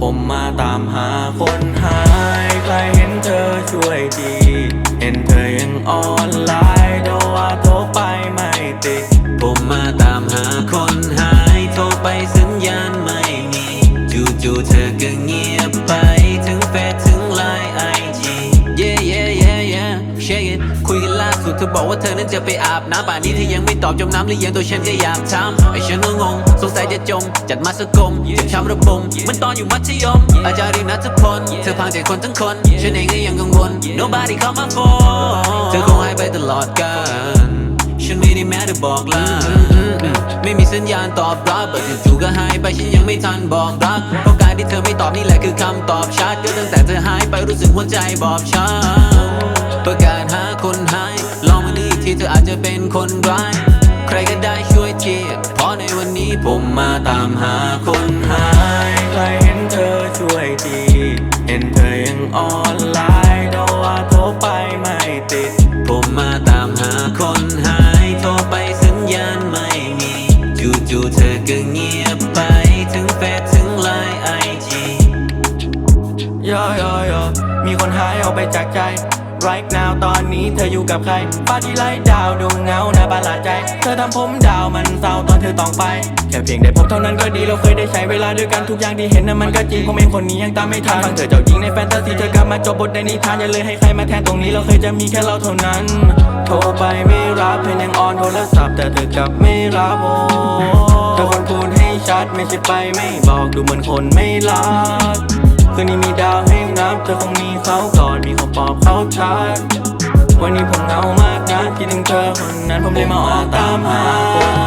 ผมาตามหาคนหาย ใครเห็นเธอช่วยที เห็นเธอยังออนไลน์โทรว่าโทรไปไม่ติด ผมมาตาม เธอบอกว่าเธอนั้นจะไปอาบน้ำป่านนี้เธอยังไม่ตอบจมน้ำหรือยังตัวฉันก็อยากถามไอฉันก็งงสงสัยจะจม จัดมาสกมจ็บช้ำระบมเหมันตอนอยู่มัธยม อาจารย์รินัทพลเธอพังใจคนทั้งคน ฉันเองก็ยังกังวล nobody call my phone เธอคงหายไปตลอดกาลฉันไม่ได้แม้แต่บอกลาไม่มีสัญญาณตอบรับแต่จู่ก็หายไปฉันยังไม่ทันบอกรักเพราะการที่เธอไม่ตอบนี่แหละคือคำตอบชัดก็ตั้งแต่เธอหายไปรู้สึกหัวใจบอบช้ำประกา จะเป็นคนร้าย ใครก็ได้ช่วยทีเพราะในวันนี้ผมมาตามหาคนหาย ใครเห็นเธอช่วยที เห็นเธอยังออนไลน์โทรว่าโทรไปไม่ติด ผมมาตามหาคนหาย โทรไปสัญญาณไม่มี จู่ๆเธอก็เงียบไป ถึงเฟซถึงไลน์ไอจีย่อย่อย่อมีคนหายออกไปจากใจ right now ตอนนี้เธออยู่กับใครปาที่ไล่ดาวดูเหงาหน้าบาลาดใจ เธอทำผมดาวมันเศร้าตอนเธอต้องไป แค่เพียงได้พบเท่านั้นก็ดีเราเคยได้ใช้เวลาด้วยกันทุกอย่างที่เห็นนั้นมันก็จริงผมเองคนนี้ยังตามไม่ทันฟังเธอเจ้าหญิงในแฟนตาซีเธอกลับมาจบบทในนิทานอย่าเลยให้ใครมาแทนตรงนี้เราเคยจะมีแค่เราเท่านั้น โทรไปไม่รับเพนยังออนโทรศัพท์แต่เธอกลับไม่รับโอ้เธอคนพูดให้ชัดไม่ใช่ไปไม่บอกดูเหมือนคนไม่รัก คืนนี้มีดาวให้นับเธอคงมีเขาก่อนมีเขาปอบเขาชัดวันนี้ผมเหงามากนะคิดถึงเธอคนนั้นผมเลยมาออกตามหา